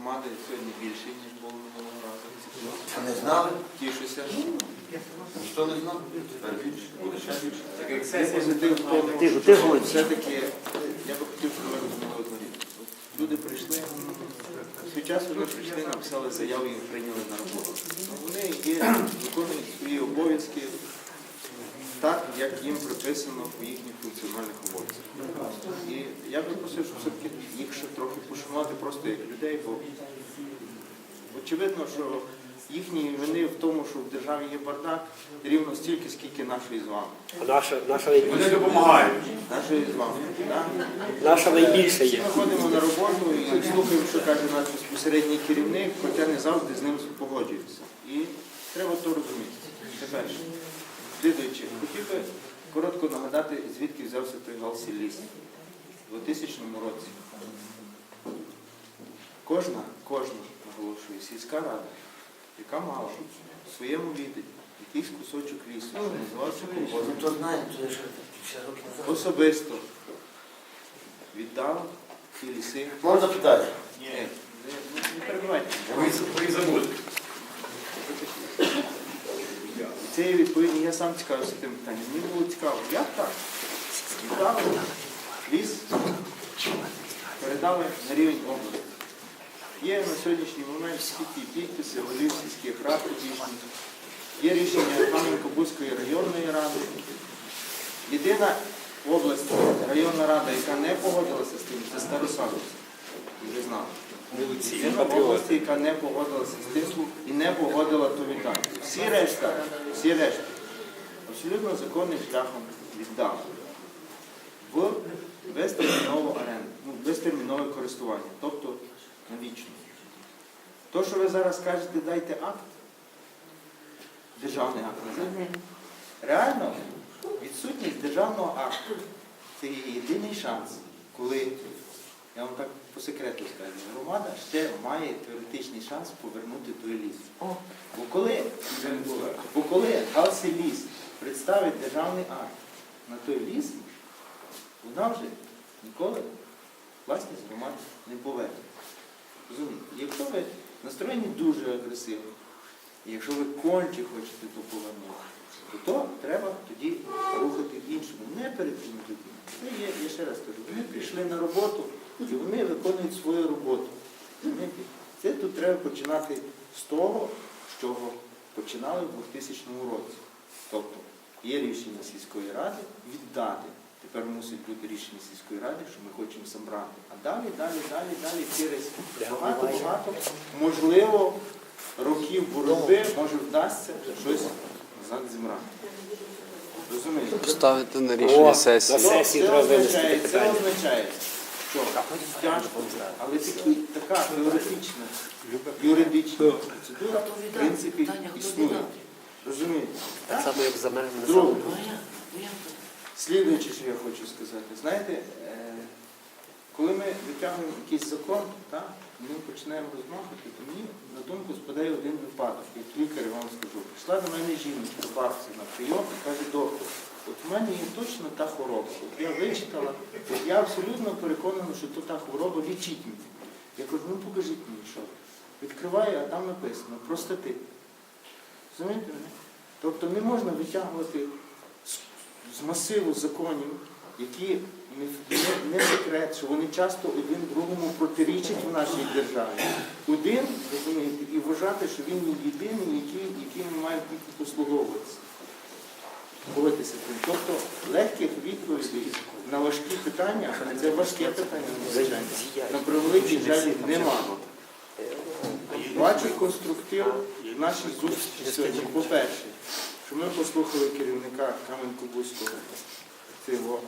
громади сьогодні більше, ніж було минулого разу. А не знали? Тішуся. Ніхто не знав? Тепер більше. Буде ще більше. Так як це позитив в тому, Тихо, що все-таки я би хотів, щоб ми розуміли одну річ. От Люди прийшли, свій час вони прийшли, написали заяву і прийняли на роботу. Ну, Вони є, виконують свої обов'язки так, як їм приписано у їхніх функціональних обов'язках. І я би просив, щоб все-таки їх ще трохи пошанувати просто як людей, бо очевидно, що їхні вини в тому, що в державі є бардак, рівно стільки, скільки нашої з вами. А наша, наша, Вони допомагають. Нашої з вами. так? наша найбільше є. ми ходимо на роботу і слухаємо, що каже наш безпосередній керівник, хоча не завжди з ним погоджуємося. І треба то розуміти. Це перше. Слідуючи, хотів би коротко нагадати, звідки взявся той галсі ліс у 2000 році. Кожна, кожна, наголошую, сільська рада, яка мала в своєму відданні якийсь кусочок лісу, що називався Ну колгоспом, то знаємо, то я ще 50 років особисто віддав ті ліси. Можна запитати? Ні, не, перебивайте. Ви забудете. І Це є я сам цікавився тим питанням. Мені було цікаво, як так? Віддали ліс, передали на рівень області. Є на сьогоднішній момент скільки підписи голів сільських рад тодішніх. Є рішення Кам'янко-Бузької районної ради. Єдина в області районна рада, яка не погодилася з тим, це Старосадовська. Ви знали. Області, яка не погодилася з тим і не погодила то вітання. Всі решта, всі решта, абсолютно законним шляхом віддали в безтермінову оренду, ну, безтермінове користування, тобто навічно. То, що ви зараз кажете, дайте акт, державний акт називається. Реально, відсутність державного акту це є єдиний шанс, коли, я вам так по секрету скажу, громада ще має теоретичний шанс повернути той ліс. Бо коли, бо коли Галсі ліс представить державний акт на той ліс, вона вже ніколи власність громади не поверне. Розумієте? Якщо ви настроєні дуже агресивно, і якщо ви конче хочете то повернути, то, то треба тоді рухати в іншому, не перед тим. Є, я ще раз кажу, вони прийшли на роботу і вони виконують свою роботу. Це тут треба починати з того, з чого починали в 2000 році. Тобто є рішення сільської ради віддати. Тепер мусить бути рішення сільської ради, що ми хочемо забрати. А далі, далі, далі, далі через багато-багато, можливо, років боротьби, може вдасться щось назад зібрати. Розумієте? Ставити на рішення сесії Це означає, це означає, що тяжко, але такі, така теоретична, юридична процедура, в принципі, існує. Розумієте? Так. Само, як за мене Друге. Слідуюче, що я хочу сказати, знаєте, е, коли ми витягуємо якийсь закон, так, ми починаємо розмахувати, то мені на думку спадає один випадок, як лікар я вам скажу. Прийшла до мене жінка, бабця на прийом і каже, доктор, от в мене є точно та хвороба. От я вичитала, я абсолютно переконана, що то та хвороба, лічіть мені. Я кажу, ну покажіть мені, що. Відкриваю, а там написано простатит. Розумієте мене? Тобто не можна витягувати з, масиву законів, які не, не, секрет, що вони часто один другому протирічать в нашій державі. Один, розумієте, і вважати, що він єдиний, який, яким Тобто легких відповідей на важкі питання, а це важке питання, на превеликий жаль немає. Бачу конструктив в нашій зустрічі сьогодні. По-перше, що ми послухали керівника Кам'янко-Бузького. Цього.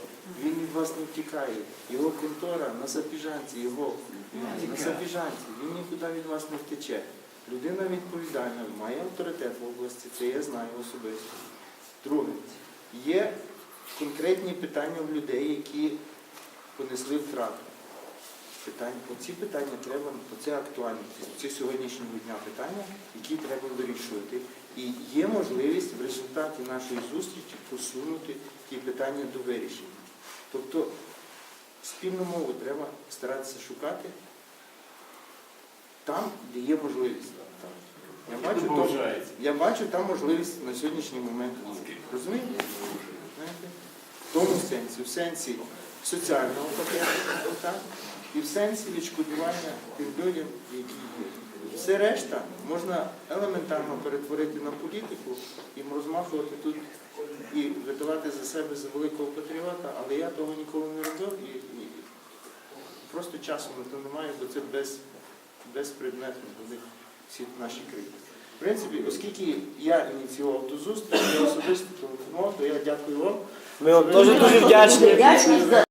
Він від вас не втікає. Його контора на Запіжанці, його на Запіжанці. Він нікуди від вас не втече. Людина відповідальна, має авторитет в області, це я знаю особисто. Друге, є конкретні питання в людей, які понесли втрату питань. Оці питання треба, оце актуальні, це сьогоднішнього дня питання, які треба вирішувати. І є можливість в результаті нашої зустрічі посунути ті питання до вирішення. Тобто спільну мову треба старатися шукати там, де є можливість. Я бачу, то, я бачу там можливість на сьогоднішній момент. Розумієте? В тому сенсі, в сенсі соціального пакету, так? і в сенсі відшкодування тим людям, які є. Все решта можна елементарно перетворити на політику і розмахувати тут і видавати за себе за великого патріота, але я того ніколи не робив і, і просто часу на то немає, бо це без, безпредметно буде всі наші країни. В принципі, оскільки я ініціював ту зустріч, я особисто телефонував, то я дякую вам. Ми вам дуже дуже вдячні.